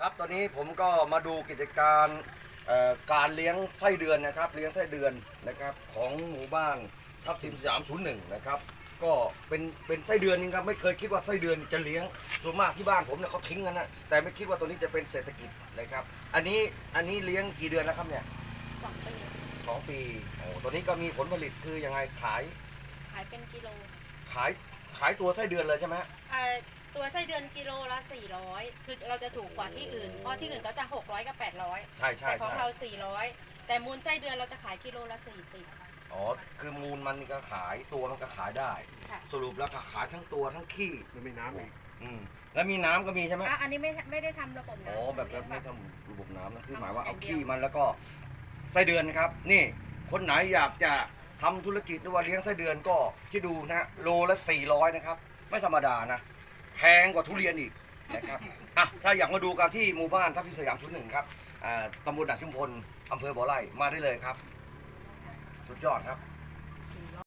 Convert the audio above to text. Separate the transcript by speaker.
Speaker 1: ครับตอนนี้ผมก็มาดูกิจการเอ่อการเลี้ยงไส้เดือนนะครับ เลี้ยงไส้เดือนนะครับของหมู่บ้านทับสิมสยามศูนย์หนึ่งนะครับ ก็เป็นเป็นไส้เดือนนี่ครับไม่เคยคิดว่าไส้เดือนจะเลี้ยงส่วนมากที่บ้านผมเนี่ยเขาทิ้งกันนะแต่ไม่คิดว่าตัวนี้จะเป็นเศรษฐกิจนะครับ อันนี้อันนี้เลี้ยงกี่เดือนแล้วครับเนี่ย
Speaker 2: สองปี
Speaker 1: สองปีโอ้ตัวนี้ก็มีผลผลิตคือยังไงขาย
Speaker 2: ขายเป็นกิโล
Speaker 1: ขายขายตัวไส้เดือนเลยใช่ไหมฮะ
Speaker 2: เอ่อ ตัวไส้เดือนกิโลละ 400 คือเราจะถูกกว่าที่อื่น เพราะที่อื่นเขาจะ 600 กับ 800
Speaker 1: ใช่ใช่
Speaker 2: แต่ของ
Speaker 1: ใช่
Speaker 2: เรา 400 แต่มูลไส้เดือนเราจะขายกิโลละ 40
Speaker 1: อ๋อ คือมูลมันก็ขายตัวมันก็ขายได้
Speaker 2: ค่ะ
Speaker 1: สรุปแล้วก็ขายทั้งตัวทั้งขี้
Speaker 3: มันมีน้ำอีก
Speaker 1: อืมแล้วมีน้ำก็มีใช่ไหม
Speaker 2: อะอันนี้ไม่ไม่ได้ทำระบบ
Speaker 1: อ๋
Speaker 2: น้ำ
Speaker 1: อแบบแบบไม่ทำระบบน้ำนะคือหมายว่าเอา
Speaker 2: ทำอย่างเดียว
Speaker 1: ขี้มันแล้วก็ไส้เดือนนะครับ นี่คนไหนอยากจะทำธุรกิจหรือว่าเลี้ยงไส้เดือนก็ที่ดูนะโลละ400นะครับ ไม่ธรรมดานะ แพงกว่าทุเรียนอีกนะครับอะถ้าอยากมาดูกันที่หมู่บ้านทับทิมสยามชุดหนึ่งครับอ่าตำบลด่านชุมพลอำเภอบ่อไร่มาได้เลยครับ สุดยอดครับ